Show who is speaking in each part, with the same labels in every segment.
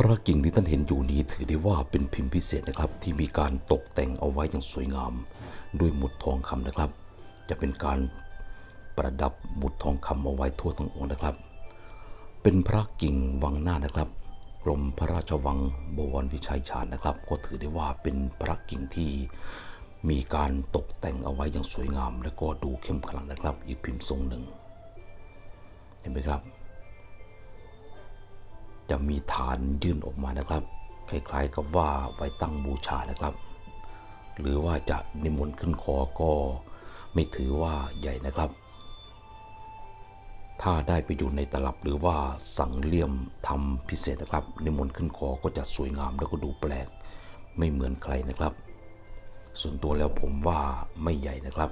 Speaker 1: พระกิ่งที่ท่านเห็นอยู่นี้ถือได้ว่าเป็นพิมพ์พิเศษนะครับ ที่มีการตกแต่งเอาไว้อย่างสวยงาม ด้วยหมุดทองคำนะครับ จะเป็นการประดับหมุดทองคำเอาไว้ทั่วทั้งองค์นะครับ เป็นพระกิ่งวังหน้านะครับกรมพระราชวังบวรวิชัยชาญนะครับ ก็ถือได้ว่าเป็นพระกิ่งที่มีการตกแต่งเอาไว้อย่างสวยงาม และก็ดูเข้มขลังนะครับ อีกพิมพ์ทรงหนึ่ง เห็นไหมครับ จะมีฐานยื่นออกมานะครับ คล้ายๆกับว่าไว้ตั้งบูชานะครับ หรือว่าจะนิมนต์ขึ้นคอก็ไม่ถือว่าใหญ่นะครับ ถ้าได้ไปอยู่ในตลับหรือว่าสังเลี่ยมทำพิเศษนะครับ นิมนต์ขึ้นคอก็จะสวยงามแล้วก็ดูแปลก ไม่เหมือนใครนะครับ ส่วนตัวแล้วผมว่าไม่ใหญ่นะครับ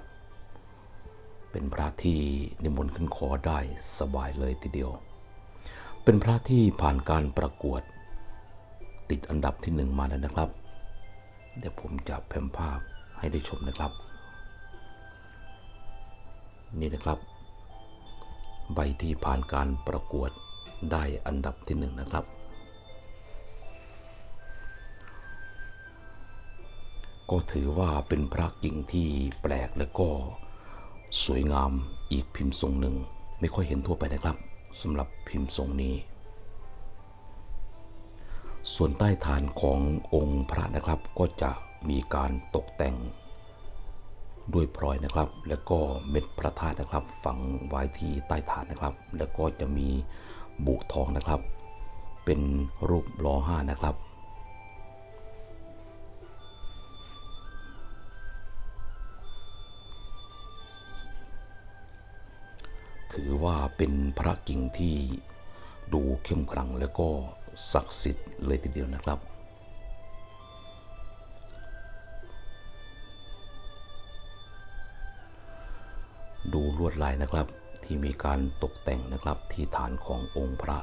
Speaker 1: เป็นพระที่นิมนต์ขึ้นคอได้สบายเลยทีเดียว เป็นพระที่ผ่านการประกวด ติดอันดับที่หนึ่งมาแล้วนะครับ เดี๋ยวผมจะแพมภาพให้ได้ชมนะครับ นี่นะครับ ใบที่ผ่านการประกวดได้อันดับที่หนึ่งนะครับ ก็ถือว่าเป็นพระกิ่งที่แปลกและก็สวยงามอีกพิมพ์ทรงหนึ่ง ไม่ค่อยเห็นทั่วไปนะครับ สำหรับพิมพ์ทรงนี้ ส่วนใต้ฐานขององค์พระนะครับก็จะมีการตกแต่งด้วยพลอยนะครับ แล้วก็เม็ดพระธาตุนะครับ ฝังไว้ที่ใต้ฐานนะครับ แล้วก็จะมีบุกทองนะครับ เป็นรูปล้อห้านะครับ ถือว่าเป็นพระกิ่งที่ดูเข้มขลังแล้วก็ศักดิ์สิทธิ์เลยทีเดียวนะครับ ดูลวดลายนะครับที่มีการตกแต่งนะครับที่ฐานขององค์พระ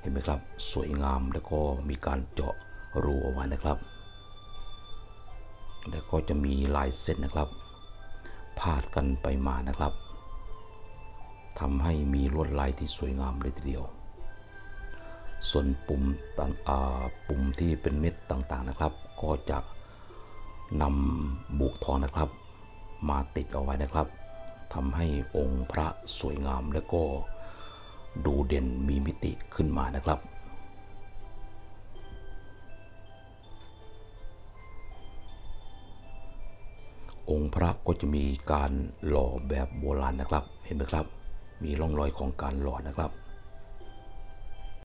Speaker 1: เห็นไหมครับ สวยงามแล้วก็มีการเจาะรูเอาไว้นะครับ แล้วก็จะมีลายเส้นนะครับพาดกันไปมานะครับ ทำให้มีลวดลายที่สวยงามเลยทีเดียว ส่วนปุ่มต่างปุ่มที่เป็นเม็ดต่างๆนะครับ ก็จะนำบุกทองนะครับ มาติดเอาไว้นะครับทำให้องค์พระสวยงามและก็ดูเด่นมีมิติขึ้นมานะครับ องค์พระก็จะมีการหล่อแบบโบราณนะครับ เห็นไหมครับ มีร่องรอยของการหลอดนะครับ